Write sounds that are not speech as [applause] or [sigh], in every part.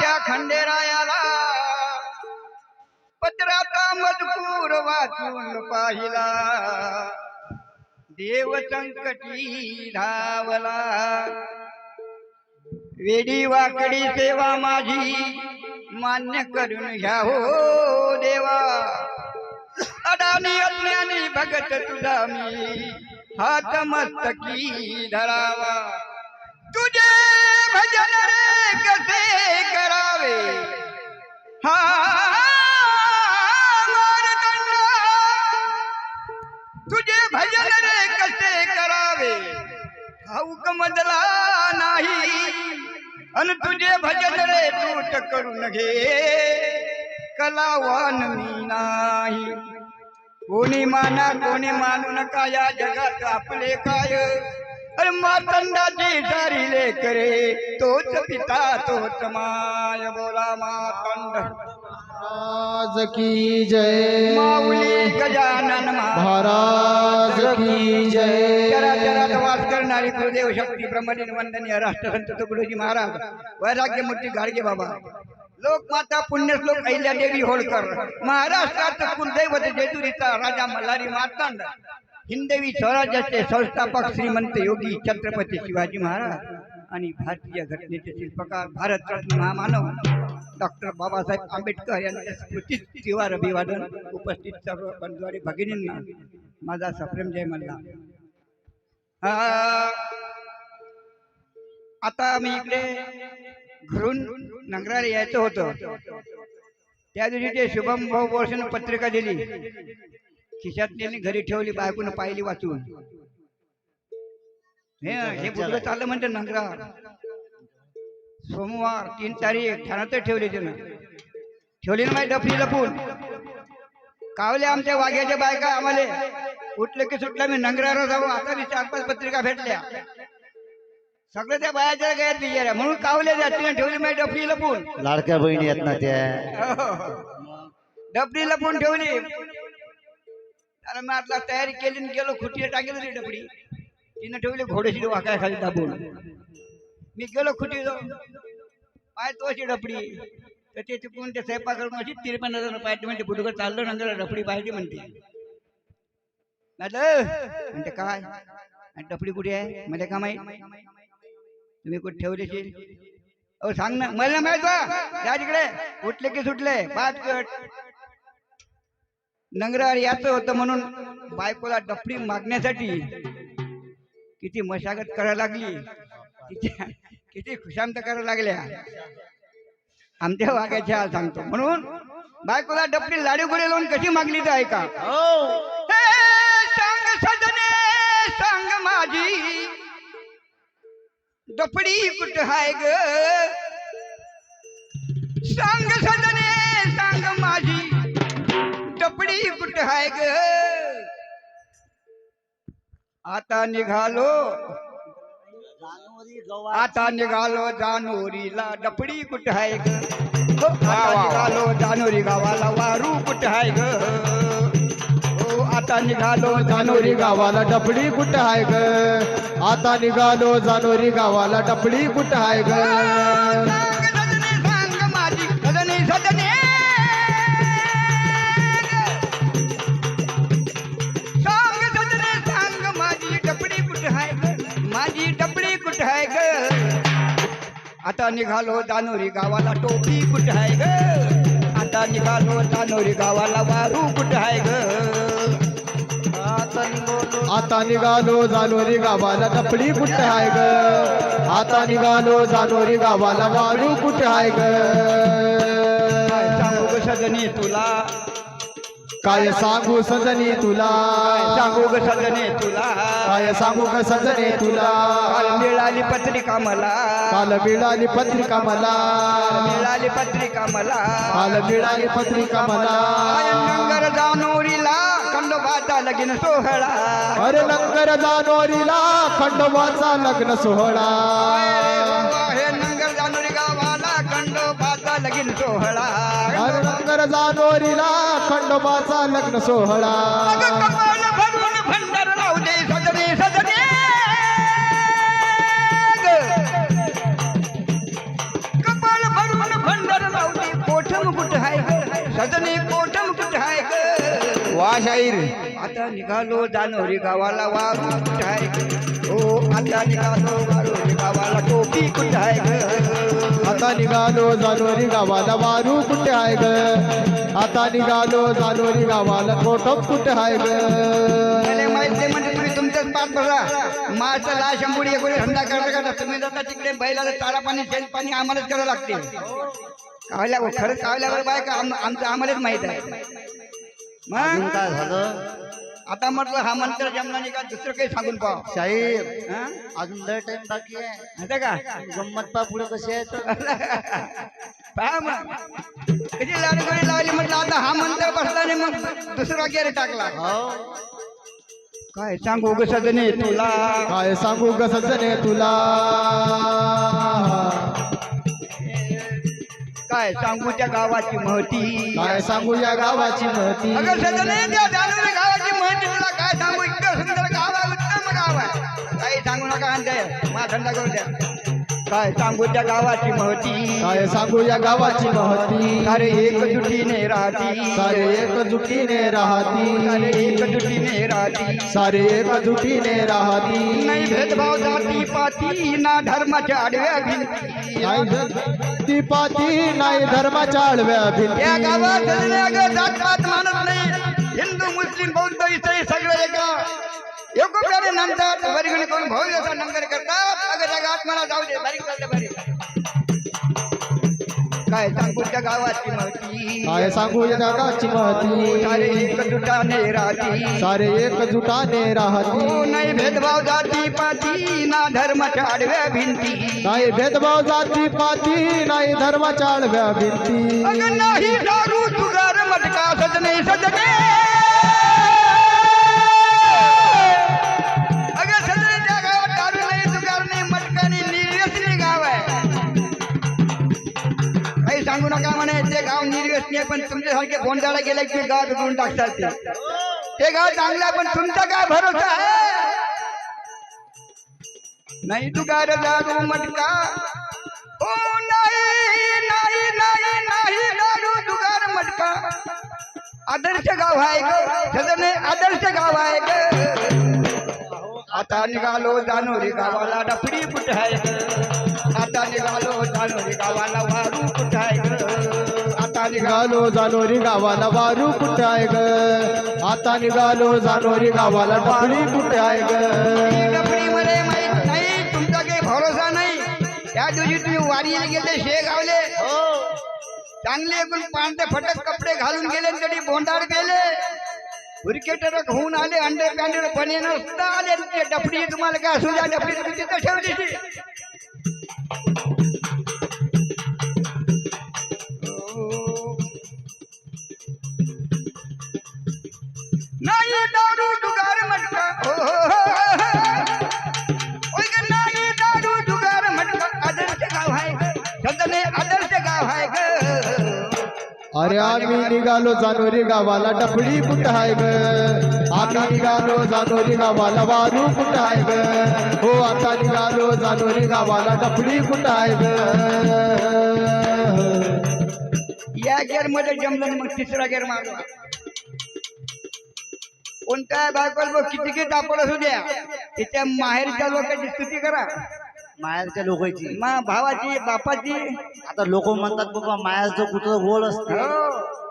त्या खंडेरायाला पत्राचा मजकूर वाचून पाहिला. देव संकटी धावला. वेडी वाकडी सेवा माझी मान्य करून घ्या हो देवा. अडाणी अज्ञानी भगत तुझा मी हात मस्तकी धरावा. तुझे कसे करावे। हा तुझे भजन रे कसे करावे। ठाऊक मजला नाही। अन तुझे भजन रे तूट करून घे। कलावान मी नाही। कोणी माना कोणी मानू नका या जगात आपले काय? अरे मातंडाची सारी लेकरे तोच पिता तोच माय बोला मातंड. महाराज की जय. माऊली गजानन महाराज की जय. वास करणारी गुरुदेव शक्ती ब्रह्मलीन वंदनीय राष्ट्रसंत तुकडोजी महाराज वैराग्यमूर्ती गाडगे बाबा लोकमाता पुण्यश्लोक अहिल्यादेवी होळकर महाराष्ट्राचं कुलदैवत जेजुरीचा राजा मल्हारी मार्तंड हिंदवी स्वराज्याचे संस्थापक श्रीमंत योगी छत्रपती शिवाजी महाराज आणि भारतीय घटनेचे शिल्पकार भारतरत्न महामानव डॉक्टर बाबासाहेब आंबेडकर यांच्या स्मृतीत तिवार अभिवादन उपस्थित सर्व बंधुवारी भगिनींना माझा सप्रेम जय मल्ला आता मी इकडे घरून नंगराला यायचं होतं. त्या दिवशी ते शुभम भाऊ पत्रिका दिली. खिशात त्यांनी घरी ठेवली बायकोनं पाहिली वाचून. हे मुलगा चाललं म्हणते नगरावर सोमवार तीन तारीख ठाण्यात ठेवली त्यानं ठेवली ना माझी डफी लपून कावले आमच्या वाघ्याच्या बायका आम्हाला. उठलं की सुटलं मी नंगरावर जाऊ. आता मी चार पाच पत्रिका भेटल्या. सगळं त्या बायाच्या गळ्यात बिचाऱ्या म्हणून कावले द्या तिने ठेवली माझी डफी लपून लाडक्या बहिणी आहेत ना त्या. [laughs] डबडी लपून ठेवली. अरे मी आता तयारी केली आणि गेलो खुटी टाकेल ती डबडी तिनं ठेवली घोड्याची वाकाय खाली दाबून. मी गेलो खुटी जाऊन पाय तो अशी डबडी तर ते चुकून ते स्वयंपाक करून अशी तिरपन्न हजार पाहिजे म्हणते बुडकं चाललं नंतर डफडी पाहिजे म्हणते. म्हणते काय? आणि कुठे आहे? मला का माहीत? तुम्ही कुठे ठेवलेशी अहो सांग ना. मला माहीत बा. तिकडे. उठले की सुटले. पाच कट. नंगरावर याचं होतं म्हणून बायकोला डफडी मागण्यासाठी किती मशागत करायला लागली. किती खुशांत करायला लागल्या. आमच्या वागायच्या हाल सांगतो. म्हणून बायकोला डफडी लाडी गोडी लावून कशी मागली तर ऐका. हे सांग सजने सांग माझी. डफडी कुठ हाय ग? सांग सजने कुठ हाय ग आता निघालो आता निघालो जानोरीला डफडी कुठ हाय ग हो, आता निघालो जानोरी गावाला वारू कुठ हाय ग हो आता निघालो जानोरी गावाला डपडी कुठं आहे ग आता निघालो जानोरी गावाला डपडी कुठं आहे ग सजने आता निघालो दानोरी गावाला टोपी कुठे आहे ग? आता निघालो दानोरी गावाला वारू कुठे आहे ग? आता निघालो जानोरी गावाला डपडी कुठं आहे ग? आता निघालो जानोरी गावाला वाळू कुठं आहे ग सजनी तुला? काय सांगू सजनी तुला? सांगू ग सजने तुला? काय सांगू ग सजने तुला? काल मिळाली पत्रिका मला काल मिळाली पत्रिका मला मिळाली पत्रिका मला काल मिळाली पत्रिका मला नंगर जानोरीला खंडोबाचा लगीन सोहळा. अरे लंगर जानोरीला खंडोबाचा लग्न सोहळा. हे नंगर जानोरी गावाला खंडोबाचा लगीन सोहळा. नगर जानोरीला खंडोबाचा लग्न सोहळा. भंडार लावते कपाल भरून भंडार लावते कोठम कुठ आहे? सजने कोठम वा शाहीर आता निघालो जानोरी गावाला वारू कुठं आहे ग? हो आता निघालो वारोरी गावाला टोपी कुठं आहे ग? आता निघालो जानोरी गावाला वारू कुठे आहे ग? आता निघालो जानोरी गावाला कोठप कुठे आहे ग? माहीत म्हणजे तुम्ही तुमचंच पाठ बघा. माझं लाश अंबुडी एकोणी धंदा करता करता तुम्ही जाता तिकडे बैलाला चारा पाणी शेण पाणी आम्हालाच करावं लागते. कावल्या खरं कावल्यावर बाय का आम- आमचं आम्हालाच माहीत आहे. अजून मग काय झालं? आता म्हटलं हा मंत्र जमला नाही का दुसरं काही सांगून पाव शाहीर हा? अजून लय टाइम बाकी आहे. का? गंमत पा पुढे कशी आहे पहा मग. कशी लाडगोळी लावली म्हटलं आता हा मंत्र बसला नाही मग दुसरा गेर टाकला. हो. काय सांगू ग सजने तुला? काय सांगू ग सजने तुला? काय सांगू त्या गावाची महती. काय सांगू या गावाची महती? अगं सजने त्या दानवे गावाची माहिती. तुला काय सांगू? इतकं सुंदर गाव आहे उत्तम गाव आहे. काही सांगू नका मा धंदा करू द्या. काय सांगू त्या गावाची महती? काय सांगू या गावाची महती? सारे एकजुटीने राहती. सारे एकजुटीने सारे राहती एकजुटीने राहती. सारे एकजुटीने राहती. नाही भेदभाव जाती पाती ना धर्माच्या आडव्या भिंती. नाही ती पाती नाही धर्माच्या आडव्या या भिंती गावात अगं जातपात मानत नाही. हिंदू मुस्लिम बौद्ध इसाई सगळे एकोप्याने नंतर वर्गणी करून भव्यचा नंतर करतात अगं गावात मला जाऊ दे बारीक चालते बारीक. काय सांगू त्या गावाची माहिती? काय सांगू या गावाची महती? सारे एकजुटाने राहती. सारे एकजुटाने हो राहती. नाही भेदभाव जाती पाती ना धर्माच्या आडव्या भिंती. नाही भेदभाव जाती पाती नाही धर्माच्या आडव्या भिंती. नाही दारू तुगार मटका सजने सजने. सांगू नका म्हणे ते गाव निर्व्यसनीय पण तुमच्यासारखे गोंधळा गेले की गाव बिघडून टाकतात ते. ते गाव चांगलं पण तुमचा काय भरोसा आहे? नाही तुगार दारू मटका. ओ नाही नाही नाही नाही दारू तुगार मटका. आदर्श गाव आहे ग आदर्श गाव आहे ग. आता निघालो जानोरी गावाला डफडी कुठे आहे ग? आता निघालो जानोरी गावाला वारू कुठे आहे ग? आता निघालो जानोरी गावाला वारू कुठे आहे ग? आता निघालो जानोरी गावाला डफडी कुठे आहे ग? डफडी मध्ये माहीत नाही तुमचा काही भरोसा नाही. त्या दिवशी तुम्ही वारीला गेले शेगावले. चांगले पण पांढरे फटक कपडे घालून गेले तरी बोंडार गेले क्रिकेटर होऊन आले अंडे पॅन्डे बने नसता आले ते डफडी तुम्हाला काय असू द्या डफडी तुम्ही तिथं ठेवली अरे आम्ही निघालो जानोरी गावाला डफडी कुठं आहे ग? आम्ही निघालो जानोरी गावाला वारू कुठं आहे ग? हो आता निघालो जानोरी गावाला डफडी कुठं आहे ग? या गेअरमध्ये जमलं मग तिसरा गेअर मारला कोणत्या बायकोला किती किती तापड असू द्या. तिच्या माहेरच्या लोकांची स्तुती करा. मायाच्या लोकांची. मा भावाची बापाची. आता लोक म्हणतात बाबा मायाचं कुठं गोड असते हो.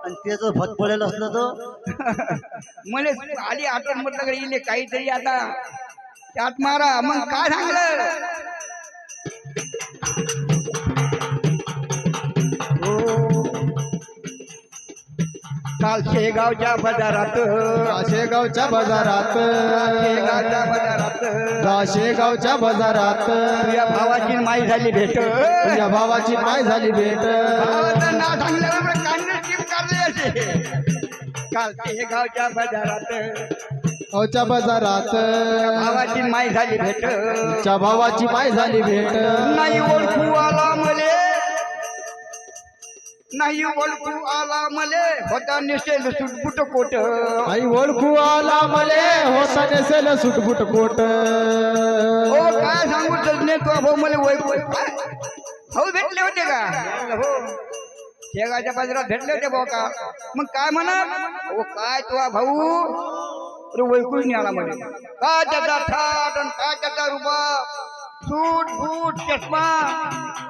आणि त्याचं फत पडेल असलं तर? [laughs] मला आली आठवण म्हटलं कडे इले काहीतरी आता त्यात मारा. मग काय सांगलं? हो. काल शेगावच्या बाजारात शेगावच्या बाजारात. शेगावच्या बाजारात शेगावच्या बाजारात. तुझ्या भावाची माई झाली भेट. तुझ्या भावाची माय झाली भेट. भावाचं नाव सांगल्यावर कांदे टीम काढले असे काल शेगावच्या बाजारात. गावच्या बाजारात. भावाची माई झाली भेट. च्या भावाची माय झाली भेट. नाही ओळखू आला मले. नाही ओळखू आला मले होता निसेल सुटबुट कोट. आई ओळखू आला मले होता नेसेल सुटबुट कोट. हो काय सांगू तज्ञ तो भाऊ मला ओळखू भाऊ भेटले होते का? हो. शेगाच्या बाजारात भेटले होते भाऊ का? मग काय म्हणत ओ काय तुझा भाऊ? अरे नाही आला म्हणे. काय त्याचा थाट आणि काय त्याचा रुबा सूट बूट चष्मा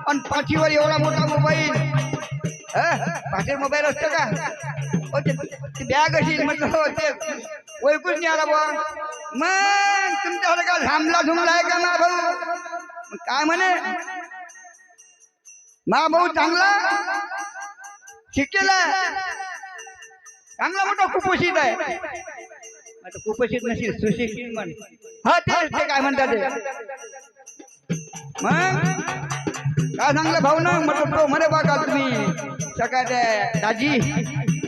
आणि पाठीवर एवढा मोठा मोबाईल. पाठीवर मोबाईल असतो का? ते बॅग अशी म्हटलं हो ते वैकुळ नाही आला बुवा. मग तुमच्यासारखा झामला झुमला आहे का ना भाऊ? काय म्हणे? मा भाऊ चांगला? शिकेला. चांगला मोठा कुपोषित आहे. आता कुपोषित नसेल सुशिक्षित म्हण. हा ते ते काय म्हणतात ते? मग? काय सांगलं भाऊ ना? म्हटलं तो म्हणे बघा तुम्ही? सकाळच्या दाजी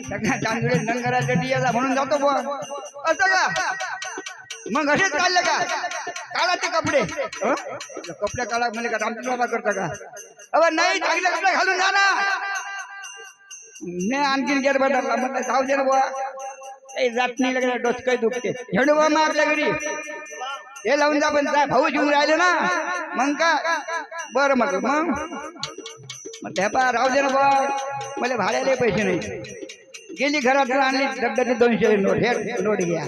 सकाळ चांगले नंगराच्या डियाला म्हणून जातो बुवा. असं का? मग असेच चालले का? काढा ते कपडे. कपडे काढा म्हणजे का रामचंद्र बाबा करता का? अबे नाही चांगले कपडे घालून जा ना. नाही आणखीन गेट बदलला. म्हणलं जाऊ दे ना बुवा. काही जात नाही लागला डोसकं दुखते हेडू बा मग आपल्या घरी. हे लावून जा पण जा. भाऊ घेऊन राहिले ना. मग का? बरं म्हटलं मग? म्हटलं हे पा राहू दे ना बुवा. मला भाड्याला पैसे नाही. गेली घरात आणली डब्याचे दोनशे नोट. हे नोट घ्या.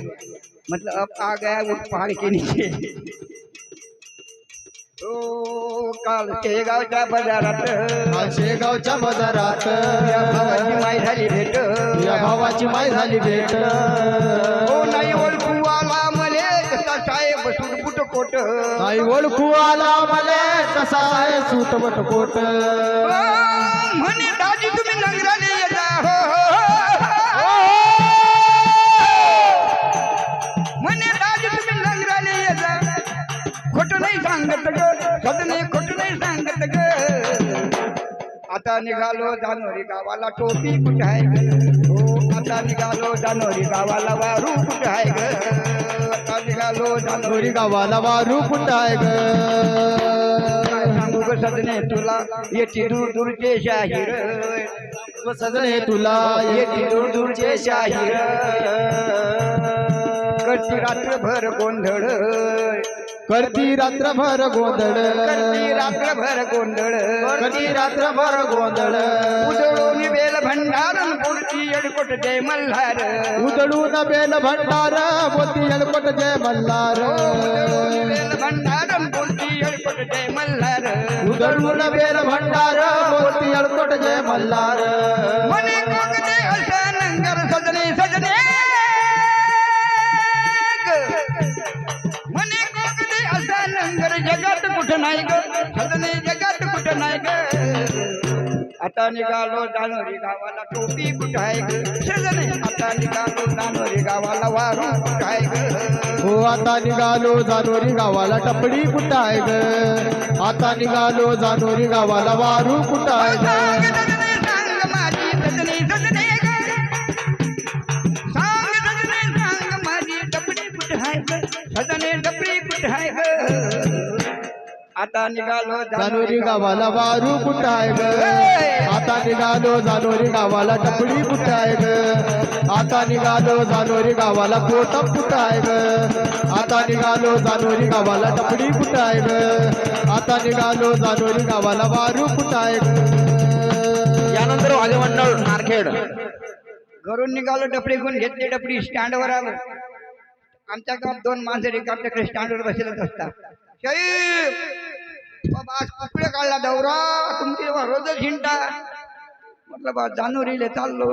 मतलब अब आ गया उठ पहाड़ के नीचे. ओ काल शेगावच्या बाजारात. काल शेगावच्या बाजारात. या भावाची माय झाली भेट. या भावाची माय झाली भेट. कोट नाही ओळखू आला मले कसा आहे सूट बट कोट म्हणे दाजी तुम्ही नंगराने येता. हो, हो, हो. म्हणे दाजी तुम्ही नंगराने येता. खोट नाही सांगत ग सदने खोट नाही सांगत ग. आता निघालो जानोरी गावाला टोपी कुठे आहे? हो आता निघालो जानोरी गावाला वारू कुठे आहे ग? आता निघालो जानोरी गावाला वारू कुठ आहे ग? सांगू ग सदने तुला? येते दूर दूरचे शाहीर. सजणे तुला येते दूर दूरचे शाहीर. करती रात्रभर गोंधळ. करती रात्रभर गोंधळ. करती रात्रभर गोंधळ. करती रात्रभर गोंधळ. उजळून बेल भंडारन पुढची एडकोट जय मल्हार. उदळून बेल भंडार मोती एलकोट जय मल्हार. उजळून बेल भंडारन पुढची एडकोट जय मल्हार. उदळून बेल भंडार मोती एलकोट जय मल्हार. मने असा नाही ग सजने जगात कुठं नाही ग आता निघालो दानोरी गावाला टोपी कुठं आहे ग? सजने आता निघालो दानोरी गावाला वारू कुठं आहे ग? हो आता निघालो जानोरी गावाला टपडी कुठं आहे ग? आता निघालो जानोरी गावाला वारू कुठं आहे ग सजने सजने. आता निघालो जानोरी गावाला वारू कुठं आहे ग. आता निघालो जानोरी गावाला टपडी कुठं आहे ग. आता निघालो जानोरी गावाला कोटप कुठं आहे ग. आता निघालो जानोरी गावाला टपडी कुठं आहे ग. आता निघालो जानोरी गावाला वारू कुठं आहे ग. यानंतर वाघमंडळ नारखेड. घरून निघालो डबडी घेऊन घेतली डबडी स्टँडवर आलो. आमच्या गावात दोन माणसं रिकामटेकडे स्टँडवर बसलेच असतात. बाबा कुकडे काढला दौरा तुमची रोजच हिंडता म्हटलं बा जानोरीले चाललो.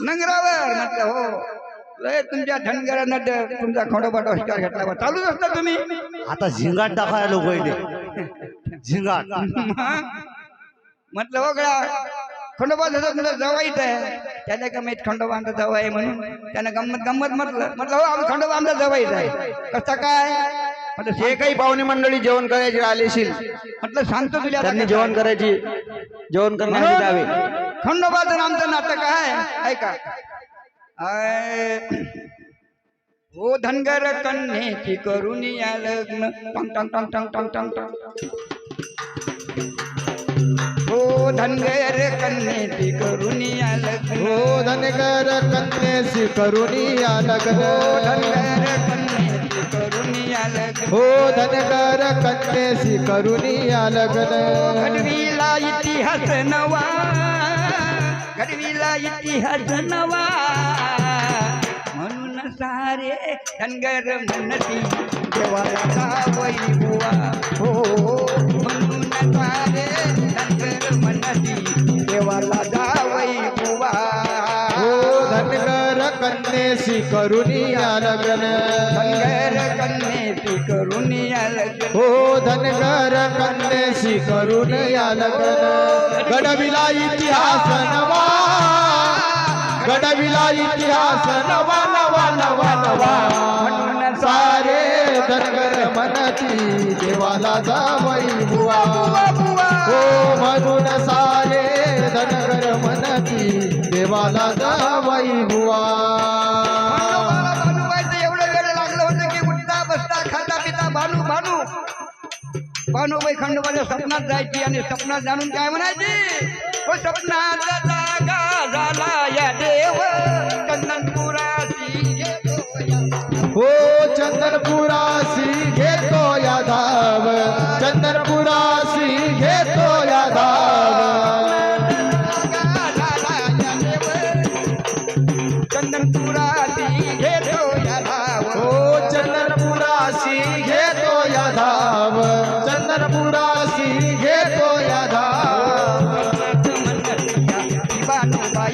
नंगरावर? म्हटलं हो. लय तुमच्या धनगरानं तुमचा खंडोबा डॉस्टर घेतला बा चालूच असता तुम्ही. आता झिंगाट टाकायला लोक इथे. झिंगाट. म्हटलं हो गळा खंडोबा जसं जवाईच आहे. त्याला का माहीत खंडोबा आमचा जवळ आहे म्हणून त्यानं गंमत गंमत म्हटलं. म्हटलं हो आम्ही खंडोबा आमचा जवाईच आहे. कसं काय? म्हटलं जे काही पाहुणे मंडळी जेवण करायची आलेशील म्हटलं सांगतो तुला त्यांनी जेवण. करायची जेवण करण्याची द्यावे खंडोबाचं आमचं नाटक आहे ऐका. हो धनगर कन्येची करून या लग्न. टंग टंग टंग टंग टंग टंग टंग. हो धनगर कन्येची करून या लग्न. हो धनगर कन्येसी करुणी या हो लग्न धनगर कन्येची करून या लग्न हो धनगर कन्येसी करुणी लग्न। घडविला इतिहास नवा। घडविला इतिहास नवा। म्हणून सारे धनगर म्हणती देवाला बुवा हो म्हणून सारे धनगर म्हणती कन्येशी करुणी या लग्न धनगर कन्येची करून या लग्न हो धनगर कन्येशी करून या लग्न गडविला इतिहास नवा। गडविला इतिहास नवा नवा नवा नवा। सारे धनगर म्हणती देवाला जावई बुवा। बुवा हो म्हणून सारे धनगर म्हणती देवाला जावई बुवा। भानुबाई खंडोबाच्या स्वप्नात जायची आणि स्वप्नात जाणून काय म्हणायची? हो स्वप्नात जागा झाला या देव चंदन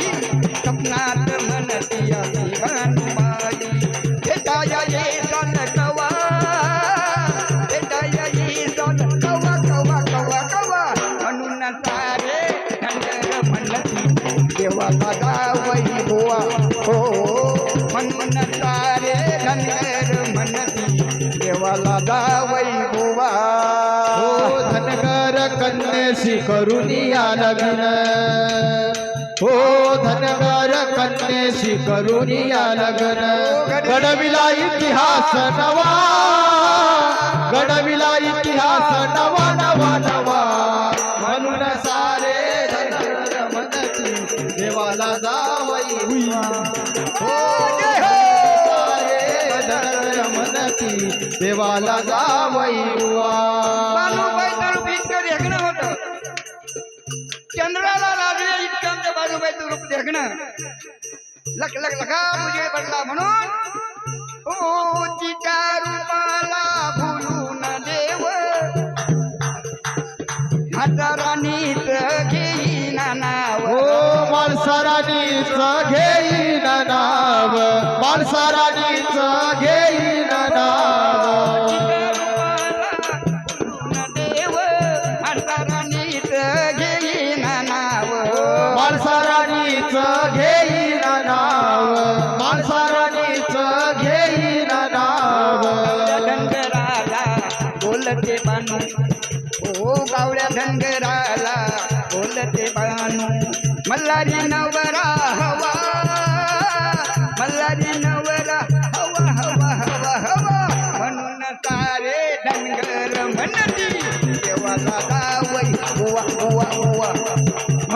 भानुबाई स्वप्नात करून या लग्न घडविला इतिहास नवा घडविला इतिहास नवा नवा नवा. म्हणून सारे धनगर देवाला जावई हो, हो सारे धनगर देवाला जावई चंद्राला लागले इतकं आमच्या बालूबाईचं रूप देखणं. लक लक लखा मुझे पडला म्हणून? हो, ओ तिच्या रूपाला भुलून देव. हाताराणीच घेईना नाव. हो माणसाराणीच घेईन नाव. माणसाराणी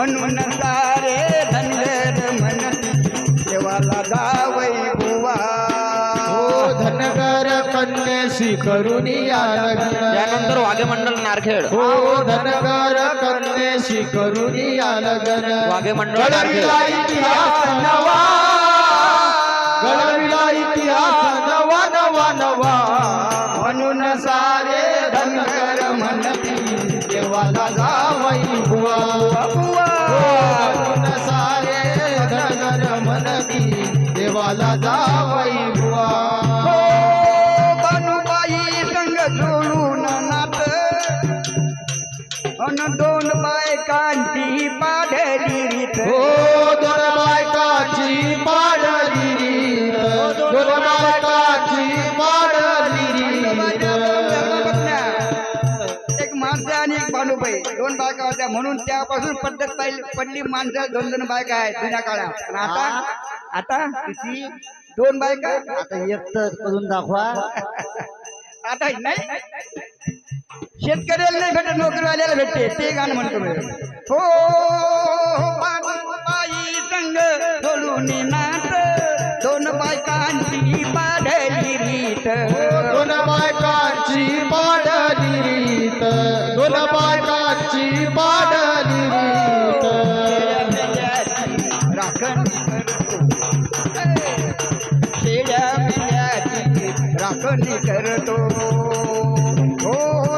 म्हणून सारे धनगर म्हणती देवाला गावई बुवा. हो धनगर कन्येशी करुणी या लग्न. यानंतर वाघेमंडल नारखेड. हो धनगर कन्येशी करुणी या लग्न. वाघेमंडळ घडविला इतिहास नवा. घडविला इतिहास नवा नवा नवा. म्हणून सारे धनगर म्हणती देवाला जावई बुवा बुवा. सारे धनगर म्हणती देवाला जावई बुवा. हो बानुबाई संग जोडून नात अन दोन बायकांची पाढली रीत हो म्हणून त्यापासून पद्धत पाहिली पडली माणसं दोन दोन बायका आहेत जुन्या काळात पण आता आता किती? दोन बायका? आता एक तर करून दाखवा. आता नाही. शेतकऱ्याला नाही भेटत नोकरीवाल्याला भेटते. ते गाणं म्हणतो मी. हो बाई संग सोडून नात दोन बायकांची पाडली रीत. दोन बायकाची पाडली बागाची पाडली राखण करतो. राखण करतो. हो. हो.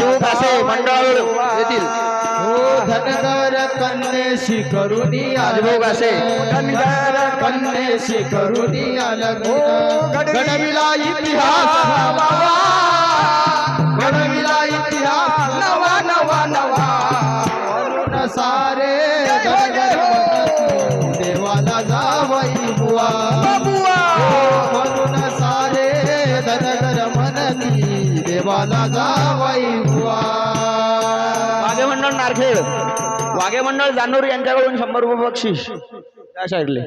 राजू कासे, मंडळ. येथील. हो धनगर कन्येशी करुणी राजभोग असे. धनगर कन्येशी करुणी आलं घडविला इतिहास. नवा घडविला इतिहास. नवा नवा नवा. सारे धनगर देवाला जावई बुवा. म्हणून सारे धनगर म्हणती देवाला जावई वाघे मंडळ जानोरी यांच्याकडून शंभर रुपये बक्षीस. त्या साईडले